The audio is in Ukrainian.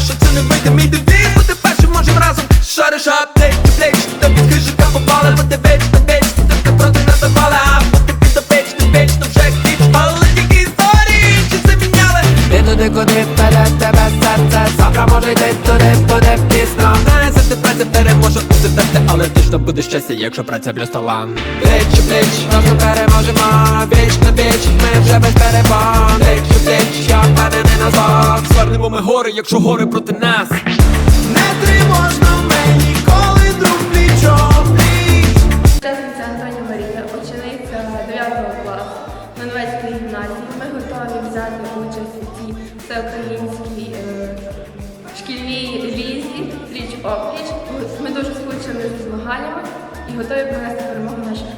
що це не вийде. Мій девіз, бути першим можем разом Шариш апдейт, ти плеч, тобі хижика попали Бо ти віч, ти віч, ти ти проти нас запали А бути під обіч, ти віч, то вже хіч Але тільки історії, чи це міняли? Ти туди, куди веде тебе серце? Завтра може йти туди, буде пізно. Знає, за те праця переможе у серце Але точно буде щастя, якщо праця плюс талант Пліч у ми гори, якщо гори проти нас Не тривожно мені, коли друг плічо пліч. Учасниця Антоні Марія, учениця 9 класу Маневецької гімназії. Ми готові взяти участь у цій всеукраїнській е, шкільній лізі річ опліч. Ми дуже скучили за змаганнями і готові привести перемогу нашій.